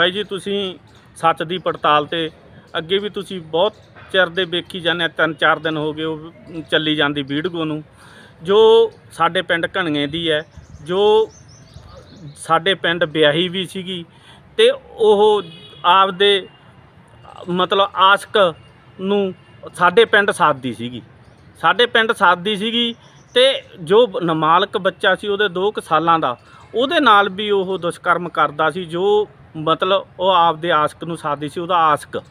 ਬਾਈ ਜੀ ਤੁਸੀਂ ਸੱਚ ਦੀ ਪੜਤਾਲ ਤੇ ਅੱਗੇ ਵੀ ਤੁਸੀਂ ਬਹੁਤ ਚਿਰ ਦੇ ਵੇਖੀ ਜਾਂਦੇ ਆ, ਤਿੰਨ ਚਾਰ ਦਿਨ ਹੋ ਗਏ ਉਹ ਚੱਲੀ ਜਾਂਦੀ ਵੀਡੀਓ ਨੂੰ। ਜੋ ਸਾਡੇ ਪਿੰਡ ਘਣੀਏ ਦੀ ਹੈ ਜੋ ਸਾਡੇ ਪਿੰਡ ਵਿਆਹੀ ਵੀ ਸੀਗੀ ਤੇ ਉਹ ਆਪਦੇ ਮਤਲਬ ਆਸ਼ਕ ਨੂੰ ਸਾਡੇ ਪਿੰਡ ਸਾਧਦੀ ਸੀਗੀ। ਸਾਡੇ ਪਿੰਡ ਸਾਧਦੀ ਸੀਗੀ ਤੇ ਜੋ ਨਮਾਲਕ ਬੱਚਾ ਸੀ ਉਹਦੇ 2 ਕੁ ਸਾਲਾਂ ਦਾ ਉਹਦੇ ਨਾਲ ਵੀ ਉਹ ਦੁਸ਼ਕਰਮ ਕਰਦਾ ਸੀ ਜੋ ਮਤਲਬ ਉਹ ਆਪਦੇ ਆਸ਼ਕ ਨੂੰ ਸਾਧਦੀ ਸੀ, ਉਹਦਾ ਆਸ਼ਕ,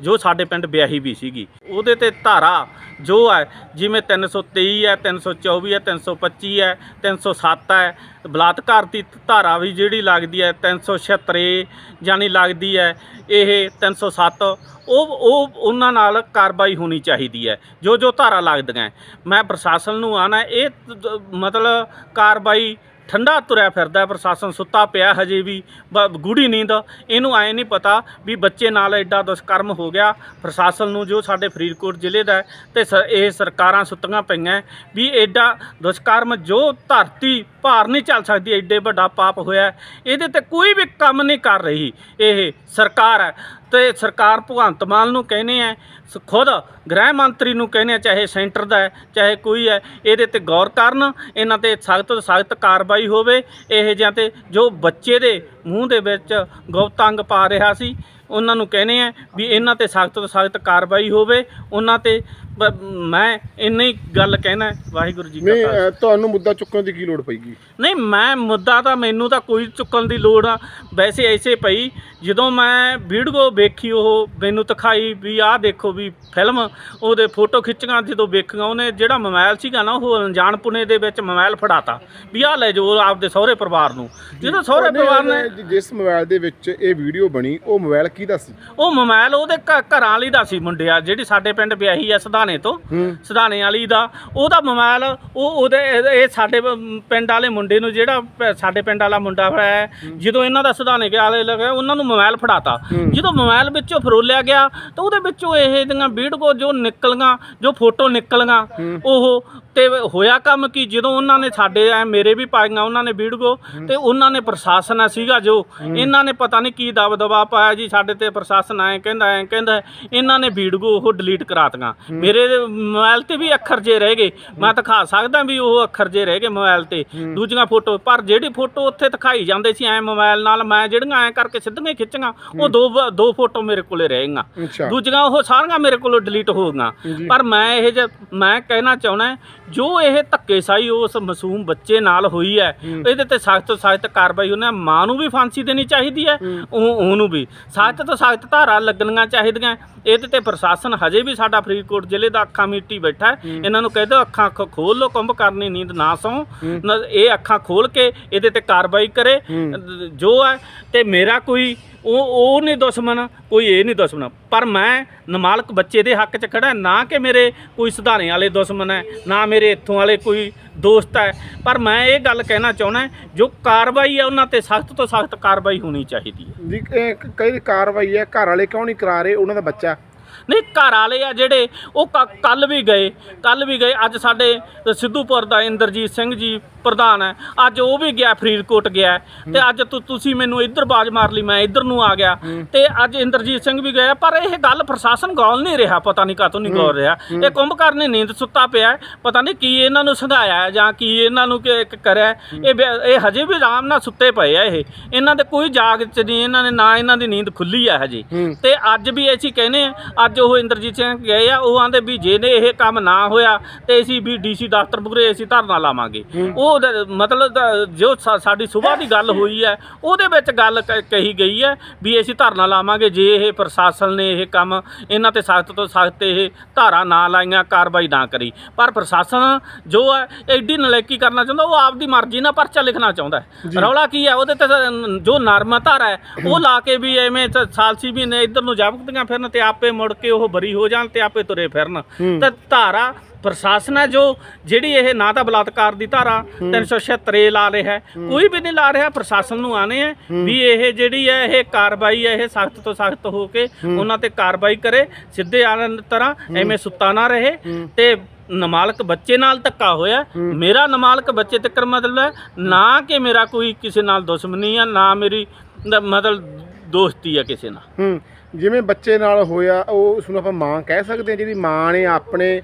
ਜੋ ਸਾਡੇ ਪਿੰਡ ਵਿਆਹੀ ਵੀ ਸੀਗੀ। ਉਹਦੇ ਤੇ ਧਾਰਾ ਜੋ ਹੈ, ਜਿਵੇਂ 323 ਹੈ 324 ਹੈ 325 ਹੈ 307 ਹੈ, ਬਲਾਤਕਾਰ ਦੀ ਧਾਰਾ ਵੀ ਜਿਹੜੀ ਲੱਗਦੀ ਹੈ 376 ਜਾਨੀ ਲੱਗਦੀ ਹੈ, ਇਹ 307 ਉਹ ਉਹ ਉਹਨਾਂ ਨਾਲ ਕਾਰਵਾਈ ਹੋਣੀ ਚਾਹੀਦੀ ਹੈ ਜੋ ਜੋ ਧਾਰਾ ਲੱਗਦੀਆਂ ਮੈਂ ਪ੍ਰਸ਼ਾਸਨ ਨੂੰ ਆਣਾ, ਇਹ ਮਤਲਬ ਕਾਰਵਾਈ ਠੰਡਾ ਤੁਰਿਆ ਫਿਰਦਾ ਪ੍ਰਸ਼ਾਸਨ ਸੁੱਤਾ ਪਿਆ ਹਜੇ ਵੀ, ਬ- ਗੂੜੀ ਨੀਂਦ। ਇਹਨੂੰ ਐ ਨਹੀਂ ਪਤਾ ਵੀ ਬੱਚੇ ਨਾਲ ਐਡਾ ਦੁਸ਼ਕਰਮ ਹੋ ਗਿਆ। ਪ੍ਰਸ਼ਾਸਨ ਨੂੰ ਜੋ ਸਾਡੇ ਫਰੀਦਕੋਟ ਜ਼ਿਲ੍ਹੇ ਦਾ ਹੈ ਤੇ ਸ- ਇਹ ਸਰਕਾਰਾਂ ਸੁੱਤੀਆਂ ਪਈਆਂ ਵੀ ਐਡਾ ਦੁਸ਼ਕਰਮ ਜੋ ਧਰਤੀ ਭਾਰ ਨਹੀਂ ਚੱਲ ਸਕਦੀ ਐਡੇ ਵੱਡਾ ਪਾਪ ਹੋਇਆ ਇਹਦੇ ਤੇ ਕੋਈ ਵੀ ਕੰਮ ਨਹੀਂ ਕਰ ਰਹੀ। ਇਹ ਸਰਕਾਰ ਹੈ। ਤੇ ਸਰਕਾਰ ਭਗਵੰਤ ਮਾਨ ਨੂੰ ਕਹਿੰਦੇ ਆ, ਸ- ਖੁਦ ਗ੍ਰਹਿ ਮੰਤਰੀ ਨੂੰ ਕਹਿੰਦੇ ਆ, ਚਾਹੇ ਸੈਂਟਰ ਦਾ ਹੈ, ਚਾਹੇ ਕੋਈ ਹੈ, ਇਹਦੇ ਤੇ ਗੌਰ ਕਰਨ, ਇਹਨਾਂ ਤੇ ਸਖਤ ਤੋਂ ਸਖਤ ਕਾਰਵਾਈ ਹੋਵੇ, ਇਹ ਜਿਹਾਂ ਤੇ ਜੋ ਬੱਚੇ ਦੇ ਮੂੰਹ ਦੇ ਵਿੱਚ ਗੌਤੰਗ ਪਾ ਰਿਹਾ ਸੀ, ਉਹਨਾਂ ਨੂੰ ਕਹਿੰਦੇ ਆ ਵੀ ਇਹਨਾਂ ਤੇ ਸਖਤ ਤੋਂ ਸਖਤ ਕਾਰਵਾਈ ਹੋਵੇ, ਉਹਨਾਂ ਤੇ ਬ- ਮੈਂ ਇੰਨੀ ਗੱਲ ਕਹਿਣਾ ਵਾਹਿਗੁਰੂ ਜੀ ਕਾ ਨਹੀਂ ਖਾਲਸਾ। ਅ, ਤੁਹਾਨੂੰ ਮੁੱਦਾ ਚੁੱਕਣ ਦੀ ਕੀ ਲੋੜ ਪਈਗੀ ਨਹੀਂ ਮੈਂ ਮੁੱਦਾ ਤਾਂ ਮੈਨੂੰ ਤਾਂ ਕੋਈ ਚੁੱਕਣ ਦੀ ਲੋੜ ਆ। ਵੈਸੇ ਐਸੇ ਪਈ ਜਦੋਂ ਮੈਂ ਵੀਡੀਓ ਵੇਖੀ ਉਹ ਮੈਨੂੰ ਦਿਖਾਈ ਵੀ ਆਹ ਦੇਖੋ ਵੀ ਫਿਲਮ ਉਹਦੇ ਫੋਟੋ ਖਿੱਚੀਆਂ ਜਦੋਂ ਵੇਖੀਆਂ ਉਹਨੇ ਜਿਹੜਾ ਮੋਬਾਈਲ ਸੀਗਾ ਨਾ ਉਹ ਅਣਜਾਣਪੁਣੇ ਦੇ ਵਿੱਚ ਮੋਬਾਈਲ ਫੜਾਤਾ। ਵੀ ਆਹ ਲੈ ਜਾਓ ਆਪਦੇ ਸਹੁਰੇ ਪਰਿਵਾਰ ਨੂੰ। ਜਦੋਂ ਸਹੁਰੇ ਪਰਿਵਾਰ ਨੇ ਜਿਸ ਮੋਬਾਈਲ ਦੇ ਵਿੱਚ ਇਹ ਵੀਡੀਓ ਬਣੀ ਉਹ ਮੋਬਾਈਲ ਕਿਹਦਾ ਸੀ? ਉਹ ਮੋਬਾਈਲ ਉਹਦੇ ਘ- ਘਰਾਂ ਵਾਲੀ ਦਾ ਸੀ ਮੁੰਡਿਆ ਜਿਹੜੀ ਸਾਡੇ ਪਿੰਡ ਵਿਆਹੀ ਆ ਸਧਾਨੇ ਤੋਂ ਹੂੰ। ਸਧਾਨੇ ਵਾਲੀ ਦਾ। ਉਹਦਾ ਮੋਬਾਈਲ ਉਹ ਉਹਦੇ ਇਹ- ਸਾਡੇ ਪਿੰਡ ਵਾਲੇ ਮੁੰਡੇ ਨੂੰ ਜਿਹੜਾ ਪ- ਸਾਡੇ ਪਿੰਡ ਵਾਲਾ ਮੁੰਡਾ ਹੈ। ਜਦੋਂ ਇਹਨਾਂ ਦਾ ਸਧਾਨੇ ਕੇ ਵਾਲੇ ਲਗੇ ਉਹਨਾਂ ਨੂੰ ਮੋਬਾਈਲ ਫੜਾਤਾ। ਜਦੋਂ ਮੋਬਾਈਲ ਵਿੱਚੋਂ ਫਰੋਲਿਆ ਗਿਆ ਤਾਂ ਉਹਦੇ ਵਿੱਚੋਂ ਇਹ ਦੀਆਂ ਵੀਡੀਓ ਜੋ ਨਿਕਲੀਆਂ ਜੋ ਫੋਟੋ ਨਿਕਲੀਆਂ। ਉਹ ਤੇ ਹੋਇਆ ਕੰਮ ਕੀ? ਜਦੋਂ ਉਹਨਾਂ ਨੇ ਸਾਡੇ ਐ ਮੇਰੇ ਵੀ ਪਾਈਆਂ ਉਹਨਾਂ ਨੇ ਵੀਡੀਓ ਤੇ ਉਹਨਾਂ ਨੇ ਪ੍ਰਸ਼ਾਸਨ ਆ ਸੀਗਾ ਜੋ ਇਹਨਾਂ ਨੇ ਪਤਾ ਨਹੀਂ ਕੀ ਦਬ ਦਬਾ ਪਾਇਆ ਜੀ ਸਾਡੇ ਤੇ ਪ੍ਰਸ਼ਾਸਨ ਐ ਕਹਿੰਦਾ ਐ ਕਹਿੰਦਾ ਇਹਨਾਂ ਨੇ ਵੀਡੀਓ ਉਹ ਡਿਲੀਟ ਕਰਾਤੀਆਂ। ਮੇਰੇ ਮੋਬਾਈਲ ਤੇ ਵੀ ਅੱਖਰ ਜੇ ਰਹਿ ਗਏ। ਮੈਂ ਦਿਖਾ ਸਕਦਾ ਵੀ ਉਹ ਅੱਖਰ ਜੇ ਰਹਿ ਗਏ ਮੋਬਾਈਲ ਤੇ। ਦੂਜੀਆਂ ਫੋਟੋ ਪਰ ਜਿਹੜੀ ਫੋਟੋ ਉੱਥੇ ਦਿਖਾਈ ਜਾਂਦੇ ਸੀ ਐ ਮੋਬਾਈਲ ਨਾਲ ਮੈਂ ਜਿਹੜੀਆਂ ਐ ਕਰਕੇ ਸਿੱਧੀਆਂ ਖਿੱਚੀਆਂ ਉਹ ਦੋ ਦੋ ਫੋਟੋ ਮੇਰੇ ਕੋਲੇ ਰਹਿ ਗਈਆਂ। ਦੂਜੀਆਂ ਉਹ ਸਾਰੀਆਂ ਮੇਰੇ ਕੋਲੋਂ ਡਿਲੀਟ ਹੋ ਗਈਆਂ। ਪਰ ਮੈਂ ਇਹ ਜ ਮੈਂ ਕਹਿਣਾ ਚਾਹਣਾ ਜੋ ਇਹ ਧੱਕੇਸ਼ਾਹੀ ਉਸ ਮਾਸੂਮ ਬੱਚੇ ਨਾਲ ਹੋਈ ਹੈ ਇਹਦੇ ਤੇ ਸਖਤ ਤੋਂ ਸਖਤ ਕਾਰਵਾਈ ਉਹਨੇ ਮਾਂ ਨੂੰ ਵੀ ਫਾਂਸੀ ਦੇਣੀ ਚਾਹੀਦੀ ਹੈ ਉਹ ਉਹਨੂੰ ਵੀ। ਸਖਤ ਤੋਂ ਸਖਤ ਧਾਰਾ ਲੱਗਣੀਆਂ ਚਾਹੀਦੀਆਂ। ਇਹਦੇ ਤੇ ਪ੍ਰਸ਼ਾਸਨ ਹਜੇ ਵੀ ਸਾਡਾ ਫਰੀਦਕੋਟ ਜ਼ਿਲ੍ਹੇ ਦਾ ਅੱਖਾਂ ਮੀਟੀ ਬੈਠਾ ਹੈ। ਇਹਨਾਂ ਨੂੰ ਕਹਿ ਦਿਓ ਅੱਖਾਂ ਅੱਖ ਖੋਲ ਲੋ ਕੁੰਭ ਕਰਨੀ ਨੀਂਦ ਨਾ ਸੌ। ਇਹ ਅੱਖਾਂ ਖੋਲ ਕੇ ਇਹਦੇ ਤੇ ਕਾਰਵਾਈ ਕਰੇ। ਜੋ ਹੈ ਤੇ ਮੇਰਾ ਕੋਈ ਉਹ ਉਹ ਨਹੀਂ ਦੁਸ਼ਮਣ, ਕੋਈ ਇਹ ਨਹੀਂ ਦੁਸ਼ਮਣ। ਪਰ ਮੈਂ ਨਮਾਲਕ ਬੱਚੇ ਦੇ ਹੱਕ 'ਚ ਖੜਾ ਨਾ ਕਿ ਮੇਰੇ ਕੋਈ ਸੁਧਾਰੇ ਵਾਲੇ ਦੁਸ਼ਮਣ ਹੈ, ਨਾ ਮੇਰੇ ਇੱਥੋਂ ਵਾਲੇ ਕੋਈ ਦੋਸਤ ਹੈ। ਪਰ ਮੈਂ ਇਹ ਗੱਲ ਕਹਿਣਾ ਚਾਹੁੰਦਾ ਜੋ ਕਾਰਵਾਈ ਹੈ, ਉਹਨਾਂ ਤੇ ਸਖਤ ਤੋਂ ਸਖਤ ਕਾਰਵਾਈ ਹੋਣੀ ਚਾਹੀਦੀ ਹੈ। ਜੀ ਕਈ ਕਾਰਵਾਈ ਹੈ, ਘਰ ਵਾਲੇ ਕਿਉਂ ਨਹੀਂ ਕਰਾ ਰਹੇ, ਉਹਨਾਂ ਦਾ ਬੱਚਾ? ਨਹੀਂ ਘਰ ਵਾਲੇ ਆ ਜਿਹੜੇ ਉਹ ਕੱਲ ਵੀ ਗਏ ਕੱਲ ਵੀ ਗਏ ਅੱਜ ਸਾਡੇ ਸਿੱਧੂਪੁਰ ਦਾ ਇੰਦਰਜੀਤ ਸਿੰਘ ਜੀ ਪ੍ਰਧਾਨ ਹੈ ਅੱਜ ਉਹ ਵੀ ਗਿਆ ਫਰੀਦਕੋਟ ਗਿਆ। ਤੇ ਅੱਜ ਤੁਸੀਂ ਮੈਨੂੰ ਇੱਧਰ ਬਾਜ ਮਾਰ ਲਈ ਮੈਂ ਇੱਧਰ ਨੂੰ ਆ ਗਿਆ ਤੇ ਅੱਜ ਇੰਦਰਜੀਤ ਸਿੰਘ ਵੀ ਗਿਆ ਪਰ ਇਹ ਗੱਲ ਪ੍ਰਸ਼ਾਸਨ ਗੌਲ ਨਹੀਂ ਰਿਹਾ ਪਤਾ ਨਹੀਂ ਕਾਤੋਂ ਨਹੀਂ ਗੌਲ ਰਿਹਾ ਇਹ ਕੁੰਭਕਰਨ ਨੇ ਨੀਂਦ ਸੁੱਤਾ ਪਿਆ। ਪਤਾ ਨਹੀਂ ਕੀ ਇਹਨਾਂ ਨੂੰ ਸੰਘਾਇਆ ਹੈ ਜਾਂ ਕੀ ਇਹਨਾਂ ਨੂੰ ਕਿ ਕਰਿਆ। ਇਹ ਇਹ ਹਜੇ ਵੀ ਆਰਾਮ ਨਾਲ ਸੁੱਤੇ ਪਏ ਆ ਇਹ ਇਹਨਾਂ ਦੇ ਕੋਈ ਜਾਗ ਚ ਨਹੀਂ ਇਹਨਾਂ ਨੇ ਨਾ ਇਹਨਾਂ ਦੀ ਨੀਂਦ ਖੁੱਲੀ ਆ ਹਜੇ। ਤੇ ਅੱਜ ਵੀ ਅਸੀਂ ਕਹਿੰਦੇ ਆ ਅੱਜ ਉਹ ਇੰਦਰਜੀਤ ਸਿੰਘ ਗਏ ਆ ਉਹ ਆਂਦੇ ਵੀ ਜੇ ਨੇ ਇਹ ਕੰਮ ਨਾ ਹੋਇਆ ਤੇ ਅਸੀਂ ਵੀ ਡੀਸੀ ਦਫ਼ਤਰ ਮੁਰੇ ਅਸੀਂ ਧਰਨਾ ਲਾਵਾਂਗੇ। ਉਹ ਮਤਲਬ ਜੋ ਸਾਡੀ ਸਵੇਰ ਦੀ ਗੱਲ ਹੋਈ ਹੈ ਉਹਦੇ ਵਿੱਚ ਗੱਲ ਕਹੀ ਗਈ ਹੈ ਵੀ ਅਸੀਂ ਧਰਨਾ ਲਾਵਾਂਗੇ ਜੇ ਇਹ ਪ੍ਰਸ਼ਾਸਨ ਨੇ ਇਹ ਕੰਮ ਇਹਨਾਂ ਤੇ ਸਖਤ ਤੋਂ ਸਖਤ ਇਹ ਧਾਰਾ ਨਾ ਲਾਈਆਂ ਕਾਰਵਾਈ ਨਾ ਕਰੀ। ਪਰ ਪ੍ਰਸ਼ਾਸਨ ਜੋ ਹੈ ਐਡੀ ਨਲਾਇਕੀ ਕਰਨਾ ਚਾਹੁੰਦਾ ਉਹ ਆਪਦੀ ਮਰਜ਼ੀ ਨਾਲ ਪਰਚਾ ਲਿਖਣਾ ਚਾਹੁੰਦਾ ਰੌਲਾ ਕੀ ਹੈ ਉਹਦੇ ਤੇ ਜੋ ਨਰਮ ਧਾਰਾ ਹੈ ਉਹ ਲਾ ਕੇ ਵੀ ਐਵੇਂ ਸਾਲਸੀ ਮਹੀਨੇ ਇੱਧਰ ਨੂੰ ਜਾਪਦੀਆਂ ਫਿਰਨ ਤੇ ਆਪੇ ਮੁੜ ਕੇ ਉਹ ਬਰੀ ਹੋ ਜਾਣ ਤੇ ਆਪੇ ਤੁਰੇ ਫਿਰਨ। ਤੇ ਧਾਰਾ ਪ੍ਰਸ਼ਾਸਨ ਹੈ ਜੋ ਜਿਹੜੀ ਇਹ ਨਾ ਤਾਂ ਬਲਾਤਕਾਰ ਦੀ ਧਾਰਾ 376 ਲਾ ਰਿਹਾ ਹੈ। ਕੋਈ ਵੀ ਨਹੀਂ ਲਾ ਰਿਹਾ ਪ੍ਰਸ਼ਾਸਨ ਨੂੰ ਆਨੇ ਹੈ ਵੀ ਇਹ ਜਿਹੜੀ ਹੈ ਇਹ ਕਾਰਵਾਈ ਹੈ ਇਹ ਸਖਤ ਤੋਂ ਸਖਤ ਹੋ ਕੇ ਉਹਨਾਂ ਤੇ ਕਾਰਵਾਈ ਕਰੇ ਸਿੱਧੇ ਆਨ ਤਰ੍ਹਾਂ ਐਵੇਂ ਸੁੱਤਾ ਨਾ ਰਹੇ ਤੇ ਨਮਾਲਕ ਬੱਚੇ ਨਾਲ ਧੱਕਾ ਹੋਇਆ। ਮੇਰਾ ਨਮਾਲਕ ਬੱਚੇ ਤੱਕ ਮਤਲਬ ਹੈ ਨਾ ਕਿ ਮੇਰਾ ਕੋਈ ਕਿਸੇ ਨਾਲ ਦੁਸ਼ਮਣੀ ਆ ਨਾ ਮੇਰੀ ਮਤਲਬ ਦੋਸਤੀ ਆ ਕਿਸੇ ਨਾਲ। ਹੂੰ ਜਿਵੇਂ ਬੱਚੇ ਨਾਲ ਹੋਇਆ ਉਹ ਉਸ ਨੂੰ ਆਪਾਂ ਮਾਂ ਕਹਿ ਸਕਦੇ ਹਾਂ ਜਿਹਦੀ ਮਾਂ ਨੇ ਆਪਣੇ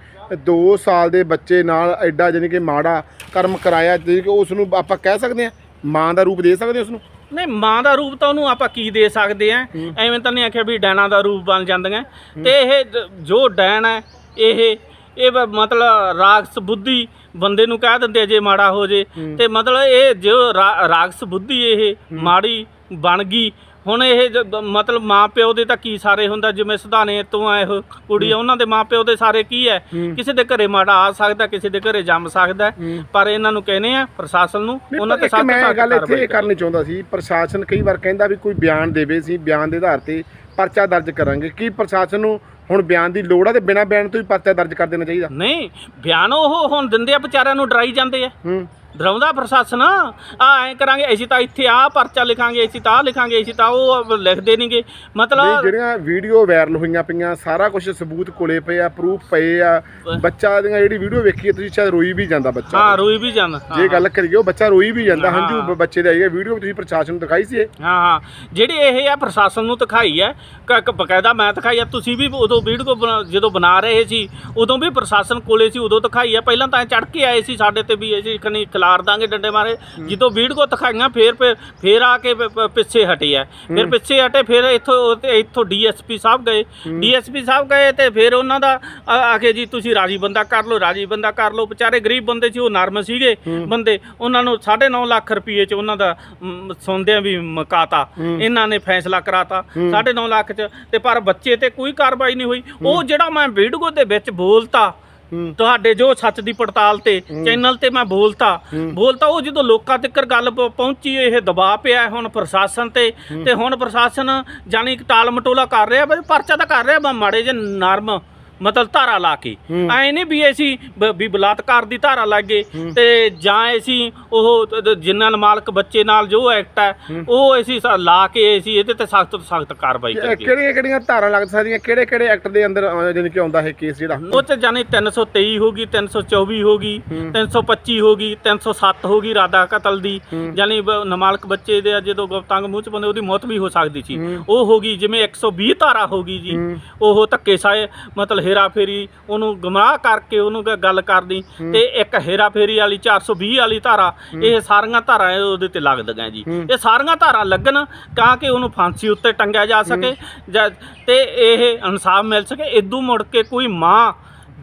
2 ਸਾਲ ਦੇ ਬੱਚੇ ਨਾਲ ਐਡਾ ਜਾਨੀ ਕਿ ਮਾੜਾ ਕਰਮ ਕਰਾਇਆ ਜਾਣੀ ਕਿ ਉਸ ਨੂੰ ਆਪਾਂ ਕਹਿ ਸਕਦੇ ਹਾਂ ਮਾਂ ਦਾ ਰੂਪ ਦੇ ਸਕਦੇ ਉਸ ਨੂੰ ਨਹੀਂ ਮਾਂ ਦਾ ਰੂਪ ਤਾਂ ਉਹਨੂੰ ਆਪਾਂ ਕੀ ਦੇ ਸਕਦੇ ਆ। ਐਵੇਂ ਤਾਂ ਨਹੀਂ ਆਖਿਆ ਵੀ ਡੈਣਾ ਦਾ ਰੂਪ ਬਣ ਜਾਂਦੀਆਂ। ਤੇ ਇਹ ਜ- ਡੈਣ ਹੈ ਇਹ ਇਹ ਮਤਲਬ ਰਾਗਸ ਬੁੱਧੀ ਬੰਦੇ ਨੂੰ ਕਹਿ ਦਿੰਦੇ ਜੇ ਮਾੜਾ ਹੋ ਜੇ। ਤੇ ਮਤਲਬ ਇਹ ਜੋ ਰਾਗਸ ਬੁੱਧੀ ਇਹ ਮਾੜੀ ਬਣ ਗਈ ਹੁਣ ਇਹ ਜ- ਮਤਲਬ ਮਾਂ ਪਿਓ ਦੇ ਤਾਂ ਕੀ ਸਾਰੇ ਹੁੰਦਾ ਜਿਵੇਂ ਸੁਧਾਨੇ ਤੋਂ ਆ ਇਹ ਕੁੜੀ ਆ ਉਹਨਾਂ ਦੇ ਮਾਂ ਪਿਓ ਦੇ ਸਾਰੇ ਕੀ ਹੈ ਹੂੰ। ਕਿਸੇ ਦੇ ਘਰੇ ਮਾੜਾ ਆ ਸਕਦਾ ਕਿਸੇ ਦੇ ਘਰੇ ਜੰਮ ਸਕਦਾ ਹੂੰ। ਪਰ ਇਹਨਾਂ ਨੂੰ ਕਹਿੰਦੇ ਆ ਪ੍ਰਸ਼ਾਸਨ ਨੂੰ ਉਹਨਾਂ ਤੇ ਸਖਤ ਮੈਂ ਸਖਤ ਗੱਲ ਇੱਥੇ ਕਰੇ। ਕਰਨੀ ਚਾਹੁੰਦਾ ਸੀ ਪ੍ਰਸ਼ਾਸਨ ਕਈ ਵਾਰ ਕਹਿੰਦਾ ਵੀ ਕੋਈ ਬਿਆਨ ਦੇਵੇ ਸੀ ਬਿਆਨ ਦੇ ਆਧਾਰ ਤੇ ਪਰਚਾ ਦਰਜ ਕਰਾਂਗੇ ਕੀ ਪ੍ਰਸ਼ਾਸਨ ਨੂੰ ਹੁਣ ਬਿਆਨ ਦੀ ਲੋੜ ਆ ਤੇ ਬਿਨਾਂ ਬਿਆਨ ਤੋਂ ਹੀ ਪਰਚਾ ਦਰਜ ਕਰ ਦੇਣਾ ਚਾਹੀਦਾ ਨਹੀਂ ਬਿਆਨ ਉਹ ਹੁਣ ਦਿੰਦੇ ਆ ਵਿਚਾਰਿਆਂ ਨੂੰ ਡਰਾਈ ਜਾਂਦੇ ਆ ਹੂੰ ਡਰਾਉਂਦਾ ਪ੍ਰਸ਼ਾਸਨ? ਆ ਐ ਕਰਾਂਗੇ ਅਸੀਂ ਤਾਂ ਇੱਥੇ ਆ ਪਰਚਾ ਲਿਖਾਂਗੇ ਅਸੀਂ ਤਾਂ ਆਹ ਲਿਖਾਂਗੇ ਅਸੀਂ ਤਾਂ ਉਹ ਲਿਖਦੇ ਨਹੀਂਗੇ। ਨਹੀਂ ਮਤਲਬ ਜਿਹੜੀਆਂ ਵੀਡੀਓ ਵਾਇਰਲ ਹੋਈਆਂ ਪਈਆਂ ਸਾਰਾ ਕੁਝ ਸਬੂਤ ਕੋਲੇ ਪਏ ਆ ਪ੍ਰੂਫ ਪਏ ਆ। ਬੱਚਾ ਦੀਆਂ ਜਿਹੜੀ ਵੀਡੀਓ ਵੇਖੀ ਹੈ ਤੁਸੀਂ ਸ਼ਾਇਦ ਰੋਈ ਵੀ ਜਾਂਦਾ ਬੱਚਾ। ਹਾਂ ਰੋਈ ਵੀ ਜਾਂਦਾ ਹਾਂ, ਜੇ ਗੱਲ ਕਰੀਏ ਉਹ ਬੱਚਾ ਰੋਈ ਵੀ ਜਾਂਦਾ ਹਾਂ। ਹੰਝੂ ਬ- ਬੱਚੇ ਦੇ ਆਈਏ ਵੀਡੀਓ ਤੁਸੀਂ ਪ੍ਰਸ਼ਾਸਨ ਨੂੰ ਦਿਖਾਈ ਸੀ ਇਹ? ਹਾਂ ਹਾਂ। ਜਿਹੜੀ ਇਹ ਆ ਪ੍ਰਸ਼ਾਸਨ ਨੂੰ ਦਿਖਾਈ ਹੈ ਕ- ਕ- ਬਕਾਇਦਾ ਮੈਂ ਦਿਖਾਈ ਆ ਤੁਸੀਂ ਵੀ ਉਦੋਂ ਵੀਡੀਓ ਬਣਾ- ਜਦੋਂ ਬਣਾ ਰਹੇ ਸੀ ਉਦੋਂ ਵੀ ਪ੍ਰਸ਼ਾਸਨ ਕੋਲੇ ਸੀ ਉਦੋਂ ਦਿਖਾਈ ਆ। ਪਹਿਲਾਂ ਤਾਂ ਚੜ ਕੇ ਆਏ ਸੀ ਸਾਡੇ ਤੇ ਵੀ ਅਸੀਂ ਖਨੀ ਖਿਲਾਰ ਦਾਂਗੇ ਡੰਡੇ ਮਾਰੇ। ਜਦੋਂ ਵੀਡੀਓ ਦਿਖਾਈਆਂ ਫੇਰ ਫੇਰ- ਫੇਰ ਆ ਕੇ ਪ- ਪ- ਪਿੱਛੇ ਹਟੇ ਆ। ਫਿਰ ਪਿੱਛੇ ਹਟੇ ਫਿਰ ਇੱਥੋਂ ਤੇ ਇੱਥੋਂ ਡੀਐਸਪੀ ਸਾਹਿਬ ਗਏ। ਡੀਐਸਪੀ ਸਾਹਿਬ ਗਏ ਤੇ ਫਿਰ ਉਹਨਾਂ ਦਾ ਆ ਆ ਕੇ ਜੀ ਤੁਸੀਂ ਰਾਜੀ ਬੰਦਾ ਕਰ ਲਓ ਰਾਜੀ ਬੰਦਾ ਕਰ ਲਓ। ਵਿਚਾਰੇ ਗਰੀਬ ਬੰਦੇ ਸੀ ਉਹ ਨਰਮ ਸੀਗੇ ਬੰਦੇ। ਉਹਨਾਂ ਨੂੰ 9.5 ਲੱਖ ਰੁਪਏ ਚ ਉਹਨਾਂ ਦਾ ਮ, ਸੁਣਦਿਆਂ ਵੀ ਮਕਾਤਾ। ਇਹਨਾਂ ਨੇ ਫੈਸਲਾ ਕਰਾਤਾ 9.5 ਲੱਖ ਚ। ਤੇ ਪਰ ਬੱਚੇ ਤੇ ਕੋਈ ਕਾਰਵਾਈ ਨਹੀਂ ਹੋਈ। ਉਹ ਜਿਹੜਾ ਮੈਂ ਵੀਡੀਓ ਦੇ ਵਿੱਚ ਬੋਲਤਾ ਤੁਹਾਡੇ ਜੋ ਸੱਚ ਦੀ ਪੜਤਾਲ ਤੇ ਚੈਨਲ ਤੇ ਮੈਂ ਬੋਲਤਾ। ਬੋਲਤਾ ਉਹ ਜਦੋਂ ਲੋਕਾਂ ਤੱਕ ਗੱਲ ਪਹੁੰਚੀ ਇਹ ਦਬਾਅ ਪਿਆ ਹੁਣ ਪ੍ਰਸ਼ਾਸਨ ਤੇ। ਤੇ ਹੁਣ ਪ੍ਰਸ਼ਾਸਨ ਜਾਨੀ ਟਾਲ ਮਟੋਲਾ ਕਰ ਰਿਹਾ ਬਈ ਪਰਚਾ ਤਾਂ ਕਰ ਰਿਹਾ ਮਾੜੇ ਜੇ ਨਰਮ। ਮਤਲਬ ਧਾਰਾ ਲਾ ਕੇ। ਐ ਨਹੀਂ ਵੀ ਅਸੀਂ ਵੀ ਬਲਾਤਕਾਰ ਦੀ ਧਾਰਾ ਲੱਗੇ ਤੇ ਜਾਂ ਅਸੀਂ ਉਹ ਤ- ਤ- ਨਾਲ ਮਾਲਕ ਬੱਚੇ ਨਾਲ ਜੋ ਐਕਟ ਹੈ ਉਹ ਅਸੀਂ ਲਾ ਕੇ ਅਸੀਂ ਇਹਦੇ ਤੇ ਸਖਤ ਤੋਂ ਸਖਤ ਕਾਰਵਾਈ ਕਰੀਏ। ਕਿਹੜੀਆਂ ਕਿਹੜੀਆਂ ਧਾਰਾਂ ਲੱਗ ਸਕਦੀਆਂ? ਕਿਹੜੇ ਕਿਹੜੇ ਐਕਟ ਦੇ ਅੰਦਰ ਜਾਣੀ ਕਿ ਆਉਂਦਾ ਹੈ ਕੇਸ ਜਿਹੜਾ? ਉਹ ਚ ਜਾਨੀ 323 ਹੋ ਗਈ 324 ਹੋ ਗਈ 325 ਹੋ ਗਈ 307 ਹੋ ਗਈ ਰਾਦਾ ਕਤਲ ਦੀ। ਜਾਨੀ ਨਾਬਾਲਗ ਬੱਚੇ ਦੇ ਜਦੋਂ ਗੁਪਤੰਗ ਮੂੰਹ ਚ ਪਾਉਂਦੇ ਉਹਦੀ ਮੌਤ ਵੀ ਹੋ ਸਕਦੀ ਸੀ। ਉਹ ਹੋ ਗਈ ਜਿਵੇਂ 120 ਧਾਰਾ ਹੋ ਗਈ ਜੀ। ਉਹ ਧੱਕੇ ਸਾਏ ਮਤਲਬ ਹੇਰਾ ਫੇਰੀ ਉਹਨੂੰ ਗਮਰਾਹ ਕਰਕੇ ਉਹਨੂੰ ਗ- ਗੱਲ ਕਰਦੀ ਤੇ ਇੱਕ ਹੇਰਾ ਫੇਰੀ ਵਾਲੀ 420 ਵਾਲੀ ਧਾਰਾ ਇਹ ਸਾਰੀਆਂ ਧਾਰਾਂ ਇਹ ਉਹਦੇ ਤੇ ਲੱਗਦੀਆਂ ਜੀ। ਇਹ ਸਾਰੀਆਂ ਧਾਰਾਂ ਲੱਗਣ ਤਾਂ ਕਿ ਉਹਨੂੰ ਫਾਂਸੀ ਉੱਤੇ ਟੰਗਿਆ ਜਾ ਸਕੇ ਜਾਂ- ਤੇ ਇਹ ਇਨਸਾਫ ਮਿਲ ਸਕੇ। ਇਦੋਂ ਮੁੜ ਕੇ ਕੋਈ ਮਾਂ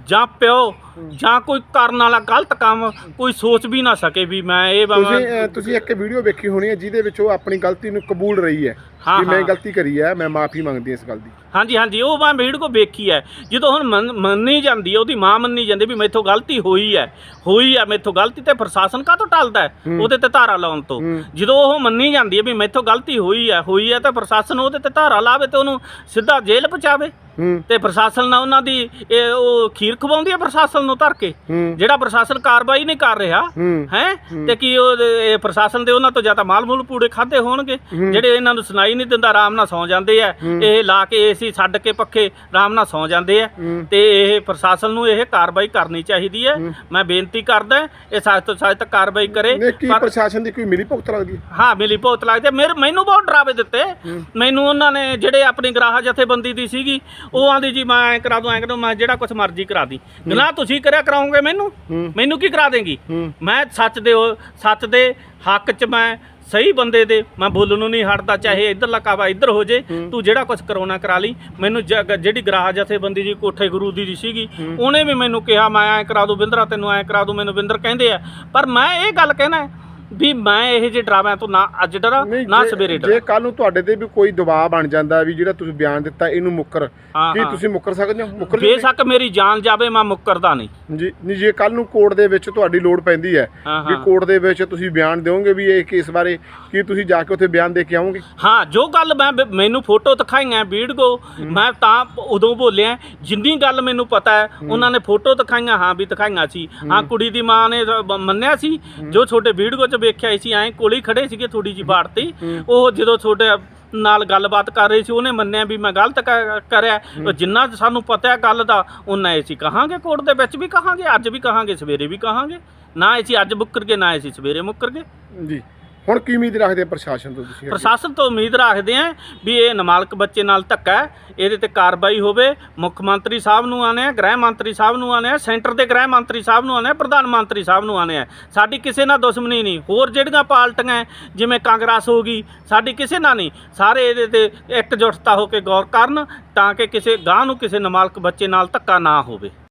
ਜਾਂ ਪਿਓ ਜਾਂ ਕੋਈ ਕਰਨ ਵਾਲਾ ਗਲਤ ਕੰਮ ਕੋਈ ਸੋਚ ਵੀ ਨਾ ਸਕੇ ਵੀ ਮੈਂ ਇਹ ਬ- ਤੁਸੀਂ ਅਹ, ਤੁਸੀਂ ਇੱਕ ਵੀਡੀਓ ਵੇਖੀ ਹੋਣੀ ਹੈ ਜਿਹਦੇ ਵਿੱਚ ਉਹ ਆਪਣੀ ਗਲਤੀ ਨੂੰ ਕਬੂਲ ਰਹੀ ਹੈ ਹਾਂ, ਕਿ ਮੈਂ ਹਾਂ। ਗਲਤੀ ਕਰੀ ਹੈ ਮੈਂ ਮਾਫੀ ਮੰਗਦੀ ਹਾਂ ਇਸ ਗੱਲ ਦੀ। ਹਾਂਜੀ ਹਾਂਜੀ ਉਹ ਮੈਂ ਵੀਡੀਓ ਕੋ ਵੇਖੀ ਹੈ। ਜਦੋਂ ਹੁਣ ਮੰਨ- ਮੰਨੀ ਜਾਂਦੀ ਹੈ ਉਹਦੀ ਮਾਂ ਮੰਨੀ ਜਾਂਦੀ ਵੀ ਮੈਥੋਂ ਗਲਤੀ ਹੋਈ ਹੈ ਹੋਈ ਹੈ ਮੈਥੋਂ ਗਲਤੀ ਤੇ ਪ੍ਰਸ਼ਾਸਨ ਕਾਹਤੋਂ ਟਲਦਾ ਹੈ। ਉਹਦੇ ਤੇ ਧਾਰਾ ਲਾਉਣ ਤੋਂ। ਹੂੰ। ਜਦੋਂ ਉਹ ਮੰਨੀ ਜਾਂਦੀ ਹੈ ਵੀ ਮੈਥੋਂ ਗਲਤੀ ਹੋਈ ਹੈ ਹੋਈ ਹੈ ਤਾਂ ਪ੍ਰਸ਼ਾਸਨ ਉਹਦੇ ਤੇ ਧਾਰਾ ਲਾਵੇ ਤੇ ਉਹਨੂੰ ਸਿੱਧਾ ਜੇਲ੍ਹ ਪਹੁੰਚਾਵੇ ਹੂੰ। ਤੇ ਪ੍ਰਸ਼ਾਸਨ ਨਾਲ ਉਹਨਾਂ ਦੀ ਇਹ ਉਹ ਖੀਰ ਖਵਾਉਂਦੀ ਹੈ ਪ੍ਰਸ਼ਾਸਨ ਨੂੰ ਧਰ ਕੇ ਹੂੰ। ਜਿਹੜਾ ਪ੍ਰਸ਼ਾਸਨ ਕਾਰਵਾਈ ਨਹੀਂ ਕਰ ਰਿਹਾ ਹੂੰ। ਹੈ ਤੇ ਕੀ ਉਹ ਇਹ ਪ੍ਰਸ਼ਾਸਨ ਦੇ ਉਹਨਾਂ ਤੋਂ ਜਾਂ ਤਾਂ ਮਾਲ ਮੂਲ ਪੂੜੇ ਖਾਦੇ ਹੋਣਗੇ ਜਿਹੜੇ ਇਹਨਾਂ ਨੂੰ ਸੁਣਾਈ ਨਹੀਂ ਦਿੰਦਾ ਆਰਾਮ ਨਾਲ ਸੌ ਜਾਂਦੇ ਆ। ਇਹ ਲਾ ਕੇ ਏਸੀ ਛੱਡ ਕੇ ਪੱਖੇ ਆਰਾਮ ਨਾਲ ਸੌ ਜਾਂਦੇ ਆ। ਹੂੰ। ਤੇ ਇਹ ਪ੍ਰਸ਼ਾਸਨ ਨੂੰ ਇਹ ਕਾਰਵਾਈ ਕਰਨੀ ਚਾਹੀਦੀ ਹੈ। ਮੈਂ ਬੇਨਤੀ ਕਰਦਾ ਇਹ ਸਖਤ ਤੋਂ ਸਖਤ ਕਾਰਵਾਈ ਕਰੇ। ਨੇ ਕੀ ਪਰ- ਪ੍ਰਸ਼ਾਸਨ ਦੀ ਕੋਈ ਮਿਲੀ ਭੁਗਤ ਲੱਗਦੀ ਹੈ ਹਾਂ ਮਿਲੀ ਬਹੁਤ ਲੱਗਦੇ ਮੇਰੇ ਮੈਨੂੰ ਬਹੁਤ ਡਰਾਵੇ ਦਿੱਤੇ। ਮੈਨੂੰ ਉਹਨਾਂ ਨੇ ਜਿਹੜੇ ਆਪਣੀ ਗ੍ਰਾਹ ਜਥੇਬੰਦੀ ਦੀ ਸੀਗੀ ਉਹ ਆਂਦੀ ਜੀ ਮੈਂ ਐ ਕਰਾ ਦੂੰ ਐ ਕਰਾ ਦੂੰ ਮੈਂ ਜਿਹੜਾ ਕੁਝ ਮਰਜ਼ੀ ਕਰਾ ਦੀ। ਗਲਾ ਤੁਸੀਂ ਕਰਿਆ ਕਰਾਉਂਗੇ ਮੈਨੂੰ। ਮੈਨੂੰ ਕੀ ਕਰਾ ਦੇਂਗੀ। ਮੈਂ ਸੱਚ ਦੇ ਸੱਚ ਦੇ ਹੱਕ 'ਚ ਮੈਂ ਸਹੀ ਬੰਦੇ ਦੇ ਮੈਂ ਬੋਲਣ ਨੂੰ ਨਹੀਂ ਹਟਦਾ ਚਾਹੇ ਇੱਧਰਲਾ ਕਾਵਾ ਇੱਧਰ ਹੋ ਜੇ ਤੂੰ ਜਿਹੜਾ ਕੁਝ ਕਰਾਉਣਾ ਕਰਾ ਲਈ। ਮੈਨੂੰ ਜਿਹੜੀ ਗ੍ਰਾਹ ਜਥੇਬੰਦੀ ਜੀ ਕੋਠੇ ਗੁਰੂ ਦੀ ਜੀ ਸੀਗੀ ਉਹਨੇ ਵੀ ਮੈਨੂੰ ਕਿਹਾ ਮੈਂ ਐ ਕਰਾ ਦੂੰ ਬਿੰਦਰਾ ਤੈਨੂੰ ਐ ਕਰਾ ਦੂੰ ਮੈਨੂੰ ਬਿੰਦਰ ਕਹਿੰਦੇ ਆ। ਪਰ ਮੈਂ ਇਹ ਗੱਲ ਕਹਿਣਾ ਵੀ ਮੈਂ ਇਹ ਜਿਹੇ ਡਰਾਵਿਆਂ ਤੋਂ ਨਾ ਅੱਜ ਡਰਾਂ ਨਹੀਂ ਨਾ ਜੇ- ਸਵੇਰੇ ਜੇ ਡਰਾਂ। ਕੱਲ ਨੂੰ ਤੁਹਾਡੇ ਤੇ ਵੀ ਕੋਈ ਦਬਾਅ ਬਣ ਜਾਂਦਾ ਵੀ ਜਿਹੜਾ ਤੁਸੀਂ ਬਿਆਨ ਦਿੱਤਾ ਇਹਨੂੰ ਮੁੱਕਰ। ਹਾਂ, ਕੀ ਹਾਂ। ਤੁਸੀਂ ਮੁੱਕਰ ਸਕਦੇ ਹੋ? ਮੁੱਕਰ ਜਾਓਗੇ? ਬੇਸ਼ੱਕ ਮੇਰੀ ਜਾਨ ਜਾਵੇ ਮੈਂ ਮੁੱਕਰਦਾ ਨਹੀਂ। ਜੀ ਨਹੀਂ ਜੇ ਕੱਲ ਨੂੰ ਕੋਰਟ ਦੇ ਵਿੱਚ ਤੁਹਾਡੀ ਲੋੜ ਪੈਂਦੀ ਹੈ ਹਾਂ, ਵੀ ਹਾਂ। ਕੋਰਟ ਦੇ ਵਿੱਚ ਤੁਸੀਂ ਬਿਆਨ ਦਿਓਗੇ ਵੀ ਇਹ ਕੇਸ ਬਾਰੇ ਕੀ ਤੁਸੀਂ ਜਾ ਕੇ ਉੱਥੇ ਬਿਆਨ ਦੇ ਕੇ ਆਓਗੇ? ਹਾਂ ਜੋ ਗੱਲ ਮੈਂ ਬ- ਮੈਨੂੰ ਫੋਟੋ ਦਿਖਾਈਆਂ ਵੀਡੀਓ ਮੈਂ ਤਾਂ ਉਦੋਂ ਬੋਲਿਆ ਜਿੰਨੀ ਗੱਲ ਮੈਨੂੰ ਪਤਾ ਹੈ ਉਹਨਾਂ ਨੇ ਫੋਟੋ ਦਿਖਾਈਆਂ ਹਾਂ ਵੀ ਦਿਖਾਈਆਂ ਸੀ। ਹਾਂ। ਕੁੜੀ ਦੀ ਮਾਂ ਨੇ ਬ- ਮੰਨਿਆ ਸੀ ਜੋ ਛੋਟੇ ਵੀਡੀਓ 'ਚ ਵੇਖਿਆ ਸੀ ਐਂ ਕੋਲੇ ਹੀ ਖੜੇ ਸੀਗੇ ਥੋੜੀ ਜੀ ਬਾੜ ਤੇ ਉਹ ਜਦੋਂ ਛੋਟੇ ਨਾਲ ਗੱਲਬਾਤ ਕਰ ਰਹੇ ਸੀ ਉਹਨੇ ਮੰਨਿਆ ਵੀ ਮੈਂ ਗਲਤ ਕ- ਕਰਿਆ। ਉਹ ਜਿੰਨਾ ਸਾਨੂੰ ਪਤਾ ਹੈ ਗੱਲ ਦਾ ਉਹਨਾਂ ਅਸੀਂ ਕਹਾਂਗੇ ਕੋਰਟ ਦੇ ਵਿੱਚ ਵੀ ਕਹਾਂਗੇ ਅੱਜ ਵੀ ਕਹਾਂਗੇ ਸਵੇਰੇ ਵੀ ਕਹਾਂਗੇ। ਨਾ ਅਸੀਂ ਅੱਜ ਮੁੱਕਰ ਗਏ ਨਾ ਅਸੀਂ ਸਵੇਰੇ ਮੁੱਕਰ ਗਏ। ਜੀ। ਹੁਣ ਕੀ ਉਮੀਦ ਰੱਖਦੇ ਆ ਪ੍ਰਸ਼ਾਸਨ ਤੋਂ ਤੁਸੀਂ ਪ੍ਰਸ਼ਾਸਨ ਤੋਂ ਉਮੀਦ ਰੱਖਦੇ ਹਾਂ ਵੀ ਇਹ ਨਮਾਲਕ ਬੱਚੇ ਨਾਲ ਧੱਕਾ ਹੈ ਇਹਦੇ ਤੇ ਕਾਰਵਾਈ ਹੋਵੇ। ਮੁੱਖ ਮੰਤਰੀ ਸਾਹਿਬ ਨੂੰ ਆਨੇ ਆ ਗ੍ਰਹਿ ਮੰਤਰੀ ਸਾਹਿਬ ਨੂੰ ਆਨੇ ਆ ਸੈਂਟਰ ਦੇ ਗ੍ਰਹਿ ਮੰਤਰੀ ਸਾਹਿਬ ਨੂੰ ਆਨੇ ਆ ਪ੍ਰਧਾਨ ਮੰਤਰੀ ਸਾਹਿਬ ਨੂੰ ਆਨੇ ਆ। ਸਾਡੀ ਕਿਸੇ ਨਾਲ ਦੁਸ਼ਮਣੀ ਨਹੀਂ। ਹੋਰ ਜਿਹੜੀਆਂ ਪਾਰਟੀਆਂ ਹੈ, ਜਿਵੇਂ ਕਾਂਗਰਸ ਹੋ ਗਈ ਸਾਡੀ ਕਿਸੇ ਨਾਲ ਨਹੀਂ। ਸਾਰੇ ਇਹਦੇ ਤੇ ਇਕਜੁੱਟਤਾ ਹੋ ਕੇ ਗੌਰ ਕਰਨ ਤਾਂ ਕਿ ਕਿਸੇ ਗਾਂ ਨੂੰ ਕਿਸੇ ਨਮਾਲਕ ਬੱਚੇ ਨਾਲ ਧੱਕਾ ਨਾ ਹੋਵੇ।